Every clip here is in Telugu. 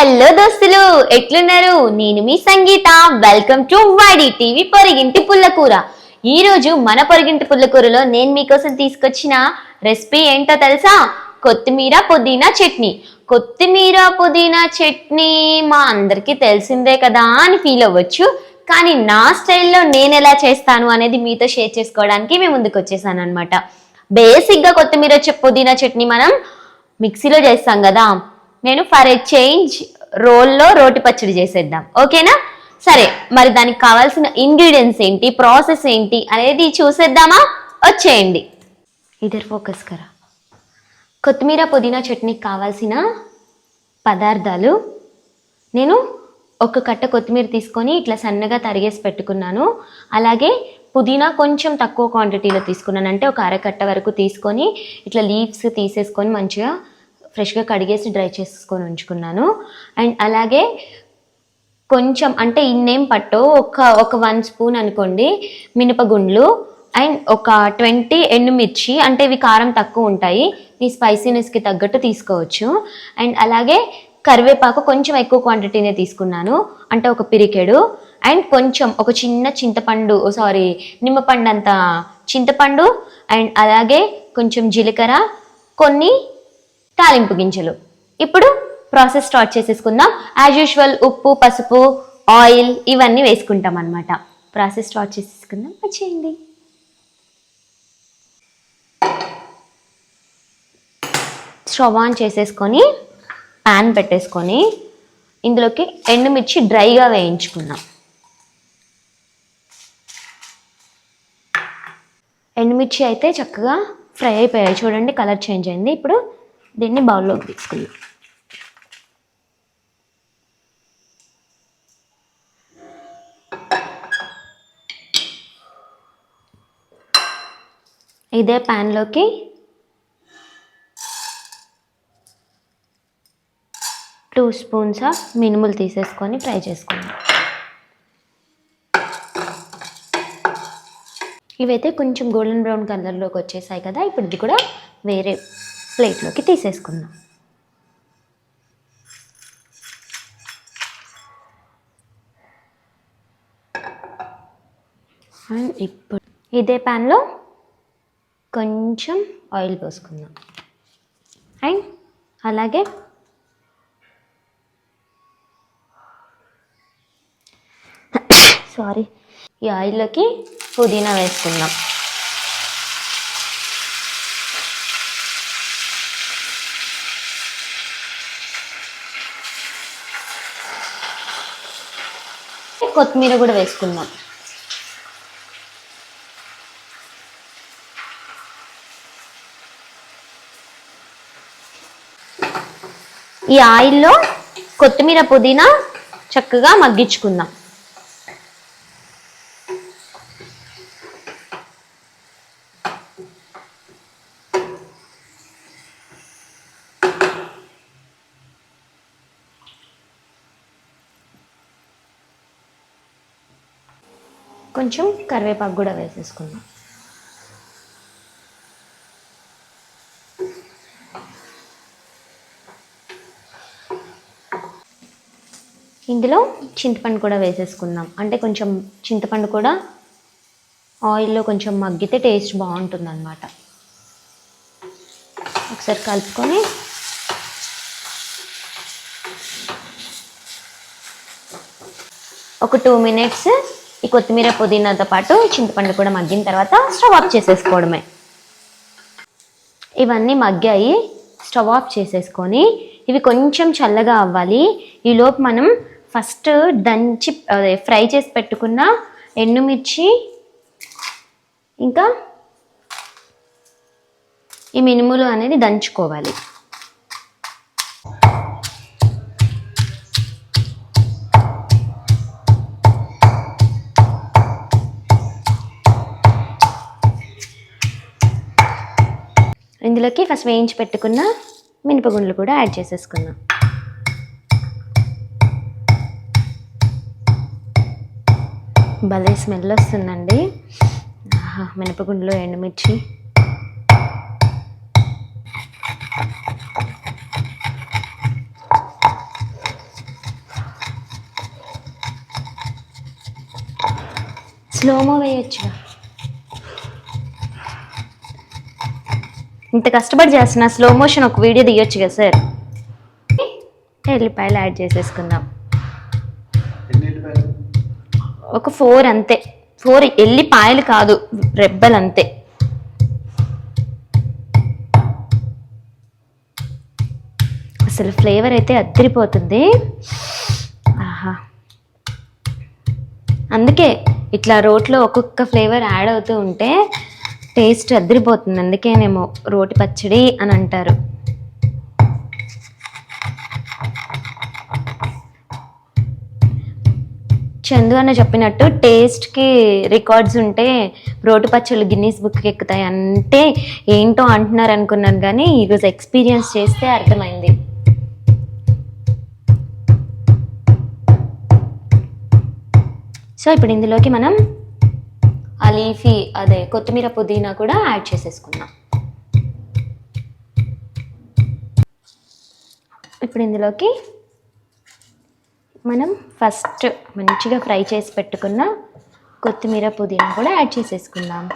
హలో దోస్తులు ఎట్లున్నారు? నేను మీ సంగీత. వెల్కమ్ టు వాడి టీవీ పొరిగింటి పుల్లకూర ఈ రోజు మన పొరిగింటి పుల్లకూరలో నేను మీకోసం తీసుకొచ్చిన రెసిపీ ఏంటో తెలుసా? కొత్తిమీర పుదీనా చట్నీ. కొత్తిమీర పుదీనా చట్నీ మా అందరికీ తెలిసిందే కదా అని ఫీల్ అవ్వచ్చు. కానీ నా స్టైల్లో నేను ఎలా చేస్తాను అనేది మీతో షేర్ చేసుకోవడానికి మేము ముందుకు వచ్చేసాను అనమాట బేసిక్గా కొత్తిమీర పుదీనా చట్నీ మనం మిక్సీలో చేస్తాం కదా. నేను ఫర్ ఏ చేంజ్ రోల్లో రోటి పచ్చడి చేసేద్దాం. ఓకేనా? సరే మరి దానికి కావాల్సిన ఇంగ్రీడియంట్స్ ఏంటి? ప్రాసెస్ ఏంటి? అనేది చూసేద్దామా? వచ్చేయండి. ఇద్దరు ఫోకస్ కరా. కొత్తిమీర పుదీనా చట్నీకి కావాల్సిన పదార్థాలు. నేను ఒక కట్ట కొత్తిమీర తీసుకొని ఇట్లా సన్నగా తరిగేసి పెట్టుకున్నాను. అలాగే పుదీనా కొంచెం తక్కువ క్వాంటిటీలో తీసుకున్నాను. అంటే ఒక అరకట్ట వరకు తీసుకొని ఇట్లా లీవ్స్ తీసేసుకొని మంచిగా ఫ్రెష్గా కడిగేసి డ్రై చేసుకొని ఉంచుకున్నాను. అండ్ అలాగే కొంచెం అంటే ఇన్నేం పట్టు ఒక ఒక వన్ స్పూన్ అనుకోండి మినపగుండ్లు. అండ్ ఒక ట్వంటీ ఎండుమిర్చి అంటే ఇవి కారం తక్కువ ఉంటాయి. మీ స్పైసీనెస్కి తగ్గట్టు తీసుకోవచ్చు. అండ్ అలాగే కరివేపాకు కొంచెం ఎక్కువ క్వాంటిటీనే తీసుకున్నాను. అంటే ఒక పిరికెడు. అండ్ కొంచెం ఒక చిన్న చింతపండు సారీ నిమ్మపండు అంత చింతపండు. అండ్ అలాగే కొంచెం జీలకర్ర. కొన్ని తాలింపు గింజలు. ఇప్పుడు ప్రాసెస్ స్టార్ట్ చేసేసుకుందాం. యాజ్ యూజువల్ ఉప్పు పసుపు ఆయిల్ ఇవన్నీ వేసుకుంటాం అనమాట ప్రాసెస్ స్టార్ట్ చేసేసుకుందాం. వచ్చేయండి. స్టవ్ ఆన్ చేసేసుకొని ప్యాన్ పెట్టేసుకొని ఇందులోకి ఎండుమిర్చి డ్రైగా వేయించుకుందాం. ఎండుమిర్చి అయితే చక్కగా ఫ్రై అయిపోయాయి. చూడండి కలర్ చేంజ్ అయింది. ఇప్పుడు దీన్ని బౌల్లోకి తీసుకుందాం. ఇదే ప్యాన్లోకి టూ స్పూన్స్ ఆఫ్ మినుములు తీసేసుకొని ఫ్రై చేసుకుందాం. ఇవైతే కొంచెం గోల్డెన్ బ్రౌన్ కలర్లోకి వచ్చేసాయి కదా ఇప్పుడు ఇది కూడా వేరే ప్లేట్లోకి తీసేసుకుందాం. అండ్ ఇప్పుడు ఇదే ప్యాన్లో కొంచెం ఆయిల్ పోసుకుందాం. అండ్ అలాగే సారీ ఈ ఆయిల్లోకి పుదీనా వేసుకుందాం. కొత్తిమీర కూడా వేసుకుందాం. ఈ ఆయిల్లో కొత్తిమీర పుదీనా చక్కగా మగ్గించుకుందాం. కొంచెం కరివేపాకు కూడా వేసేసుకుందాం. ఇందులో చింతపండు కూడా వేసేసుకుందాం. అంటే కొంచెం చింతపండు కూడా ఆయిల్లో కొంచెం మగ్గితే టేస్ట్ బాగుంటుంది అనమాట ఒకసారి కలుపుకొని ఒక టూ మినిట్స్ ఈ కొత్తిమీర పుదీనాతో పాటు చింతపండు కూడా మగ్గిన తర్వాత స్టవ్ ఆఫ్ చేసేసుకోవడమే. ఇవన్నీ మగ్గాయి స్టవ్ ఆఫ్ చేసేసుకొని ఇవి కొంచెం చల్లగా అవ్వాలి. ఈలోపు మనం ఫస్ట్ దంచి అదే ఫ్రై చేసి పెట్టుకున్న ఎండుమిర్చి ఇంకా ఈ మినుములు అనేది దంచుకోవాలి. ఇందులోకి ఫస్ట్ వేయించి పెట్టుకున్న మినపగుండ్లు కూడా యాడ్ చేసేసుకుందాం. భలే స్మెల్ వస్తుందండి. మినపగుండ్లు ఎండుమిర్చి స్లోమో వేయచ్చు ఇంత కష్టపడి చేస్తున్నా స్లో మోషన్ ఒక వీడియో తీయొచ్చు కదా సార్? ఎల్లిపాయలు యాడ్ చేసేసుకుందాం. ఒక ఫోర్ అంతే. ఫోర్ ఎల్లిపాయలు కాదు రెబ్బలు అంతే. అసలు ఫ్లేవర్ అయితే అద్దరిపోతుంది. ఆహా. అందుకే ఇట్లా రోట్లో ఒక్కొక్క ఫ్లేవర్ యాడ్ అవుతూ ఉంటే టేస్ట్ అద్దరిపోతుంది అందుకేనేమో రోటి పచ్చడి అని అంటారు. చందు అన్న చెప్పినట్టు టేస్ట్కి రికార్డ్స్ ఉంటే రోటి పచ్చళ్ళు గిన్నీస్ బుక్కి ఎక్కుతాయి అంటే ఏంటో అంటున్నారు అనుకున్నాను కానీ ఈరోజు ఎక్స్పీరియన్స్ చేస్తే అర్థమైంది. సో ఇప్పుడు ఇందులోకి మనం ఆ లీఫీ అదే కొత్తిమీర పుదీనా కూడా యాడ్ చేసేసుకున్నాం ఇప్పుడు ఇందులోకి మనం ఫస్ట్ మంచిగా ఫ్రై చేసి పెట్టుకున్న కొత్తిమీర పుదీనా కూడా యాడ్ చేసేసుకుందాం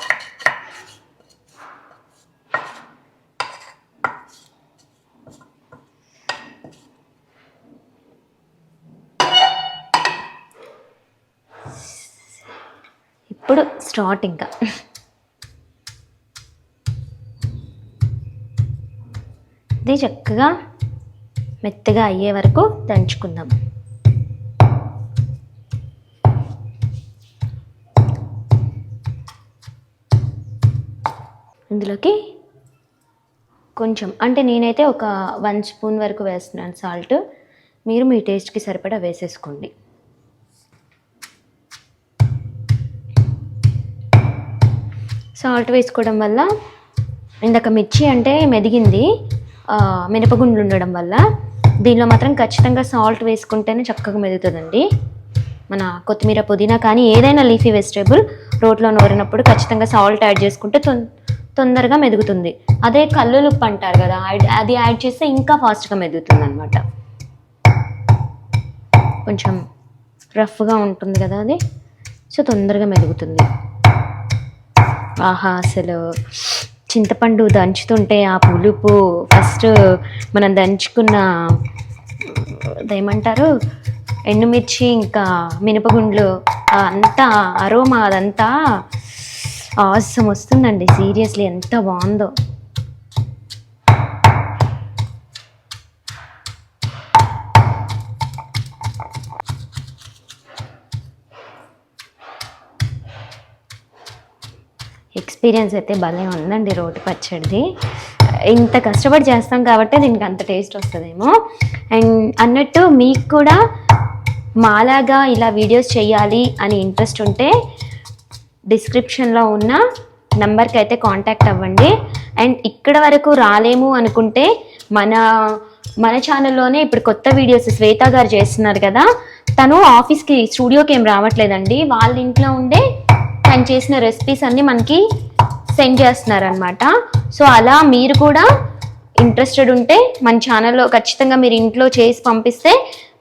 ఇప్పుడు స్టార్ట్ ఇంకా. ఇది చక్కగా మెత్తగా అయ్యే వరకు దంచుకుందాం. ఇందులోకి కొంచెం అంటే నేనైతే ఒక వన్ స్పూన్ వరకు వేస్తున్నాను సాల్ట్. మీరు మీ టేస్ట్కి సరిపడా వేసేసుకోండి. సాల్ట్ వేసుకోవడం వల్ల ఇందాక మిర్చి అంటే మెదిగింది మినపగుండ్లు ఉండడం వల్ల దీనిలో మాత్రం ఖచ్చితంగా సాల్ట్ వేసుకుంటేనే చక్కగా మెదుగుతుందండి. మన కొత్తిమీర పుదీనా కానీ ఏదైనా లీఫీ వెజిటేబుల్ రోట్లో నూరినప్పుడు ఖచ్చితంగా సాల్ట్ యాడ్ చేసుకుంటే తొం- తొందరగా మెదుగుతుంది. అదే కల్లులుప్పు అంటారు కదా యాడ్- అది యాడ్ చేస్తే ఇంకా ఫాస్ట్గా మెదుగుతుంది అనమాట కొంచెం రఫ్గా ఉంటుంది కదా అది సో తొందరగా మెదుగుతుంది. ఆహా అసలు చింతపండు దంచుతుంటే ఆ పులుపు ఫస్ట్ మనం దంచుకున్న అదేమంటారు ఎండుమిర్చి ఇంకా మినపగుండ్లు అంతా అరోమా అదంతా ఆసం వస్తుందండి సీరియస్లీ ఎంత బాగుందో. ఎక్స్పీరియన్స్ అయితే భలే ఉందండి రోటి పచ్చడిది. ఇంత కష్టపడి చేస్తాం కాబట్టి దీనికి అంత టేస్ట్ వస్తుందేమో. అండ్ అన్నట్టు మీకు కూడా మాలాగా ఇలా వీడియోస్ చేయాలి అని ఇంట్రెస్ట్ ఉంటే డిస్క్రిప్షన్లో ఉన్న నెంబర్కి అయితే కాంటాక్ట్ అవ్వండి. అండ్ ఇక్కడ వరకు రాలేము అనుకుంటే మన మన ఛానల్లోనే ఇప్పుడు కొత్త వీడియోస్ శ్వేత గారు చేస్తున్నారు కదా తను ఆఫీస్కి స్టూడియోకి ఏం రావట్లేదండి. వాళ్ళ ఇంట్లో ఉండే తను చేసిన రెసిపీస్ అన్నీ మనకి సెండ్ చేస్తున్నారు అనమాట సో అలా మీరు కూడా ఇంట్రెస్టెడ్ ఉంటే మన ఛానల్లో ఖచ్చితంగా మీరు ఇంట్లో చేసి పంపిస్తే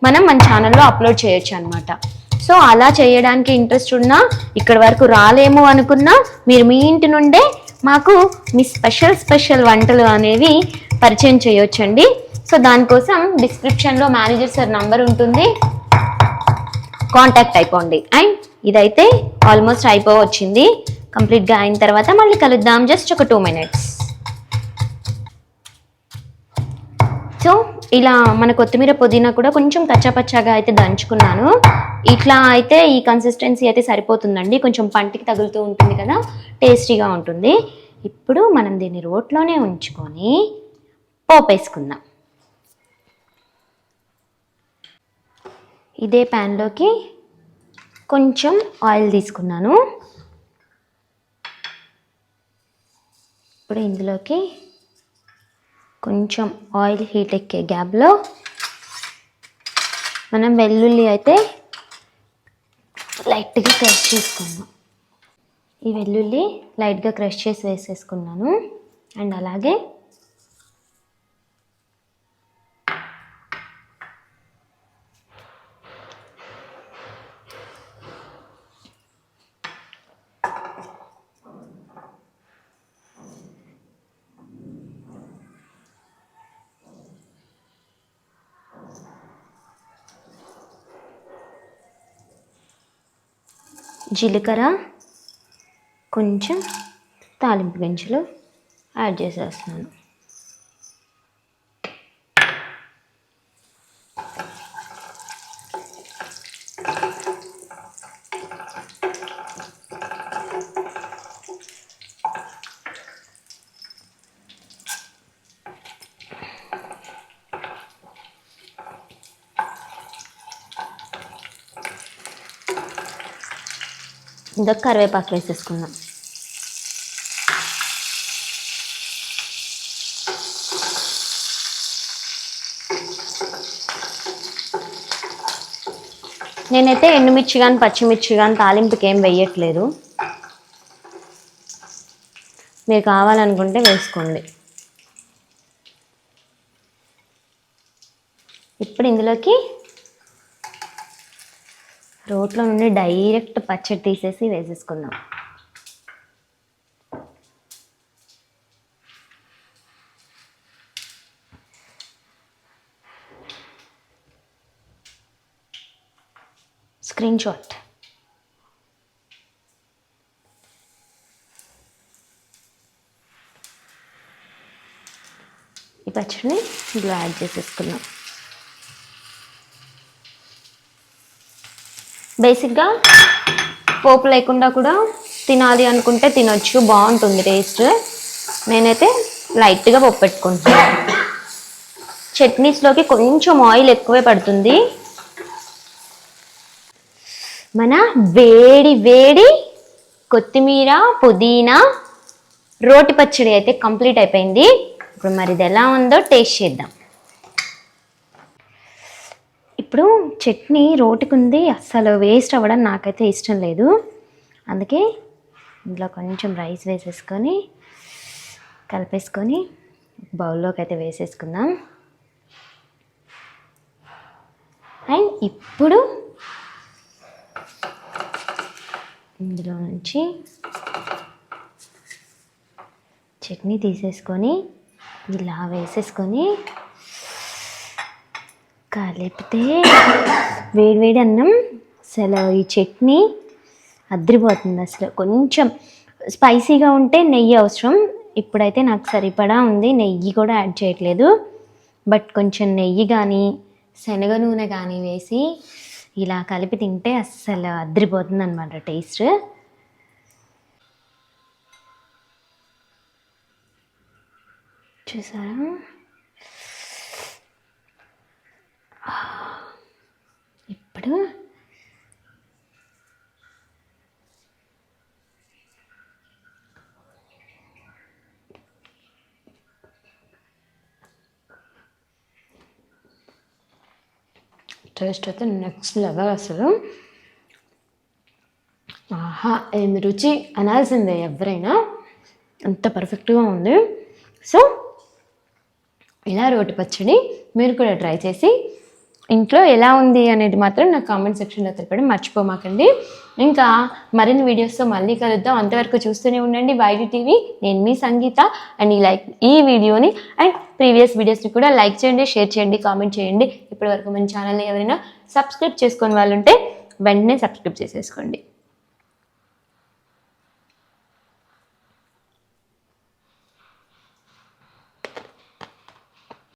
మనం మన ఛానల్లో అప్లోడ్ చేయొచ్చు అనమాట సో అలా చేయడానికి ఇంట్రెస్ట్ ఉన్నా ఇక్కడ వరకు రాలేము అనుకున్నా మీరు మీ ఇంటి నుండే మాకు మీ స్పెషల్ స్పెషల్ వంటలు అనేవి పరిచయం చేయొచ్చండి. సో దానికోసం డిస్క్రిప్షన్లో మేనేజర్ సార్ నంబర్ ఉంటుంది. కాంటాక్ట్ అయిపోండి. అండ్ ఇదైతే ఆల్మోస్ట్ అయిపోవచ్చింది. కంప్లీట్గా అయిన తర్వాత మళ్ళీ కలుద్దాం జస్ట్ ఒక టూ మినిట్స్. సో ఇలా మన కొత్తిమీర పుదీనా కూడా కొంచెం కచ్చాపచ్చాగా అయితే దంచుకున్నాను. ఇట్లా అయితే ఈ కన్సిస్టెన్సీ అయితే సరిపోతుందండి. కొంచెం పంటికి తగులుతూ ఉంటుంది కదా టేస్టీగా ఉంటుంది. ఇప్పుడు మనం దీన్ని రోట్లోనే ఉంచుకొని పోపేసుకుందాం. ఇదే ప్యాన్లోకి కొంచెం ఆయిల్ తీసుకున్నాను. ఇప్పుడు ఇందులోకి కొంచెం ఆయిల్ హీట్ ఎక్కే గ్యాప్లో మనం వెల్లుల్లి అయితే లైట్గా క్రష్ చేసుకున్నాం ఈ వెల్లుల్లి లైట్గా క్రష్ చేసి వేసేసుకున్నాను. అండ్ అలాగే జీలకర్ర కొంచెం తాలింపు గింజలు యాడ్ చేసేస్తున్నాను. ఇంకా కరివేపాకు వేసేసుకుందాం. నేనైతే ఎండుమిర్చి కానీ పచ్చిమిర్చి కానీ తాలింపుకి ఏం వేయట్లేదు. మీరు కావాలనుకుంటే వేసుకోండి. ఇప్పుడు ఇందులోకి రోట్లో నుండి డైరెక్ట్ పచ్చడి తీసేసి వేసేసుకుందాం. Screenshot. ఈ పచ్చడిని ఇలా యాడ్ చేసేసుకున్నాం బేసిక్గా పోపు లేకుండా కూడా తినాలి అనుకుంటే తినొచ్చు బాగుంటుంది టేస్ట్. నేనైతే లైట్గా పప్పు పెట్టుకుంటున్నాను చట్నీస్లోకి కొంచెం ఆయిల్ ఎక్కువే పడుతుంది. మన వేడి వేడి కొత్తిమీర పుదీనా రోటి పచ్చడి అయితే కంప్లీట్ అయిపోయింది. ఇప్పుడు మరి ఇది ఎలా ఉందో టేస్ట్ చేద్దాం. ఇప్పుడు చట్నీ రోటికి ఉంది అస్సలు వేస్ట్ అవ్వడం నాకైతే ఇష్టం లేదు. అందుకే ఇందులో కొంచెం రైస్ వేసేసుకొని కలిపేసుకొని బౌల్లోకి అయితే వేసేసుకుందాం. అండ్ ఇప్పుడు ఇందులో నుంచి చట్నీ తీసేసుకొని ఇలా వేసేసుకొని కలిపితే వేడివేడి అన్నం అసలు ఈ చట్నీ అద్రిపోతుంది అసలు. కొంచెం స్పైసీగా ఉంటే నెయ్యి అవసరం. ఇప్పుడైతే నాకు సరిపడా ఉంది. నెయ్యి కూడా యాడ్ చేయట్లేదు. బట్ కొంచెం నెయ్యి కానీ శనగ నూనె కానీ వేసి ఇలా కలిపి తింటే అస్సలు అద్రిపోతుంది అనమాట టేస్ట్. చూసారా? ఇప్పుడు టేస్ట్ అయితే నెక్స్ట్ లెవెల్ అసలు. ఆహా ఏమి రుచి అనాల్సిందే ఎవరైనా. అంత పర్ఫెక్ట్గా ఉంది. సో ఇలా రోటి పచ్చడి మీరు కూడా ట్రై చేసి ఇంట్లో ఎలా ఉంది అనేది మాత్రం నాకు కామెంట్ సెక్షన్లో తెలపడం మర్చిపోమాకండి. ఇంకా మరిన్ని వీడియోస్తో మళ్ళీ కలుద్దాం. అంతవరకు చూస్తూనే ఉండండి వైడి టీవీ నేను మీ సంగీత. అండ్ ఈ లైక్ ఈ వీడియోని అండ్ ప్రీవియస్ వీడియోస్ని కూడా లైక్ చేయండి షేర్ చేయండి కామెంట్ చేయండి. ఇప్పటివరకు మన ఛానల్ని ఎవరైనా సబ్స్క్రైబ్ చేసుకొని వాళ్ళు ఉంటే వెంటనే సబ్స్క్రైబ్ చేసేసుకోండి.